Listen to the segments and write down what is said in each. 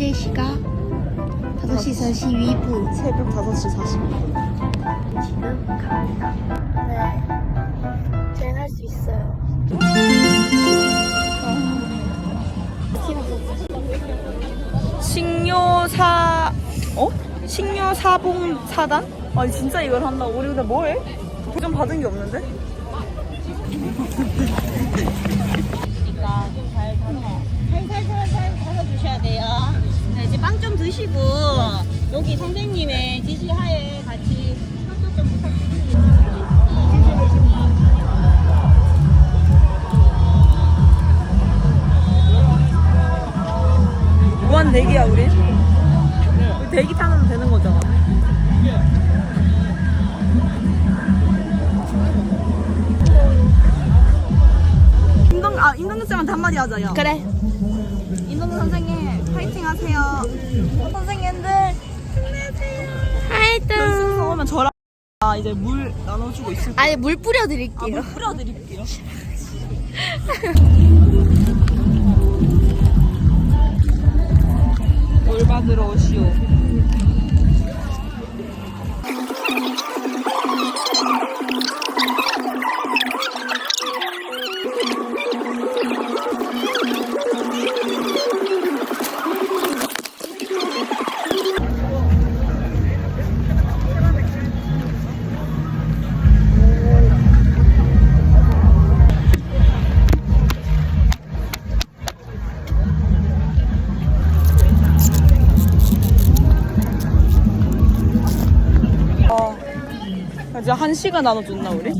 현재 시각 5시 42분. 새벽 5시 40분. 지금 갑니다. 네. 저희는 할수 있어요. 식료사 어? 식료사봉 사단? 아니 진짜 이걸 한다고? 우리 근데 뭐해? 도전 받은 게 없는데? 살살살살 드시고 여기 선생님의 지시하에 같이 협조 좀 부탁드립니다. 무한 대기야 우리? 우리 대기 타면 되는 거잖아 임동, 아, 임동규 쌤한테 한마디 하자요 그래. 임동규 선생님 파이팅 하세요. 선생님들? 하이든. 연습 오면 저랑 아, 이제 물 나눠주고 있을 아니 물 아, 뿌려드릴게요. 물 뿌려드릴게요. 물 받으러 오시오 이제 한 시간 나눠줬나 우리?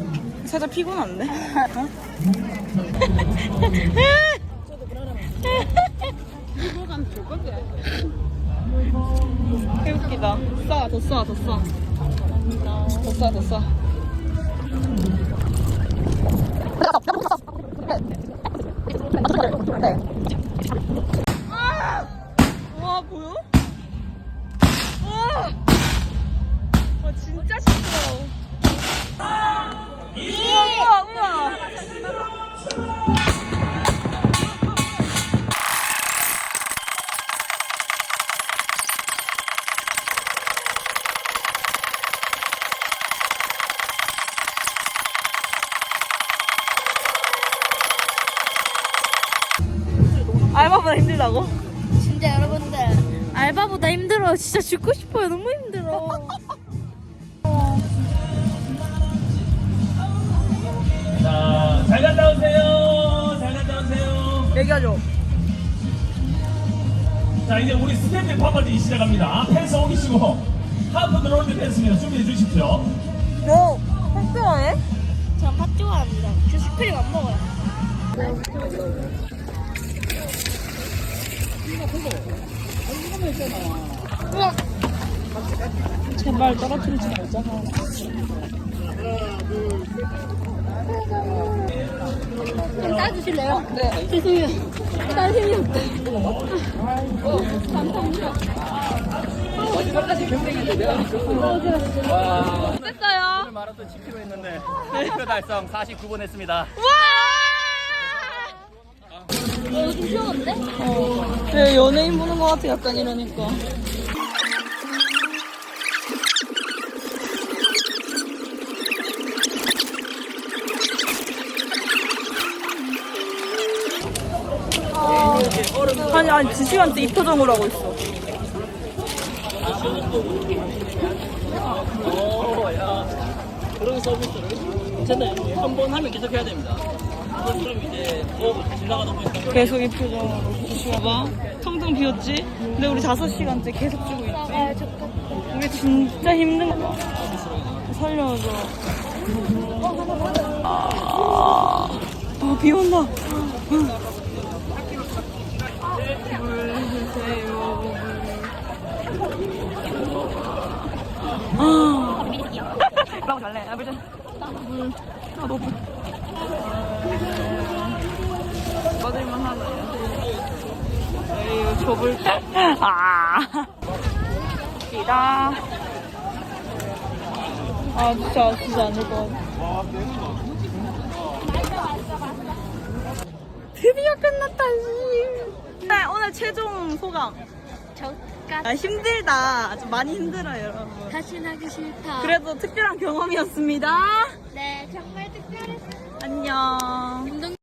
살짝 피곤한데? 어? 개웃기다. 쏴, 더 쏴, 더 쏴. 더 쏴, 더 쏴. 와, 보여? 와! 와 진짜 알바보다 힘들다고? 진짜 여러분들 알바보다 힘들어. 진짜 죽고 싶어요. 너무 힘들어. 자, 잘 갔다 오세요. 잘 갔다 오세요. 얘기하죠. 자, 이제 우리 스탠드 파파티 시작합니다. 펜스 옮기시고 하프 들어올 때 펜스입니다. 준비해 주십시오. 뭐 팩트하네? 전팥 좋아합니다. 저 슈크림 안 먹어요. 제발 떨어뜨리지 말자. 좀 따주실래요? 네. 죄송해요. 딸 힘이 없다. 감사합니다. 됐어요. 마라톤 10km 했는데 목표 달성 49번 했습니다. 어, 요즘 시원한데? 네, 연예인 보는 것 같아, 약간 이러니까. 아니, 아니, 2시간째 이 표정으로 하고 있어. 오, 야. 그런 서비스를 괜찮아요. 한 번 하면 계속 해야 됩니다. 계속 이 표정으로. 봐봐. 텅텅 비었지? 근데 우리 5시간째 계속 주고 있지? 아, 좋다. 우리 진짜 힘든 거 살려줘. 아, 아, 비 온다. 물 주세요. 아, 나고 잘래. 아. 물. 아, 너무. 받을만 하나요? 에이, 좁을 때. 아. 기다. 아, 진짜, 아쉽지 않을 것 같아. 드디어 끝났다, 씨. 네, 오늘 최종 소감. 아, 힘들다. 아주 많이 힘들어요, 여러분. 다시 하기 싫다. 그래도 특별한 경험이었습니다. 네, 정말 특별했어요. 안녕.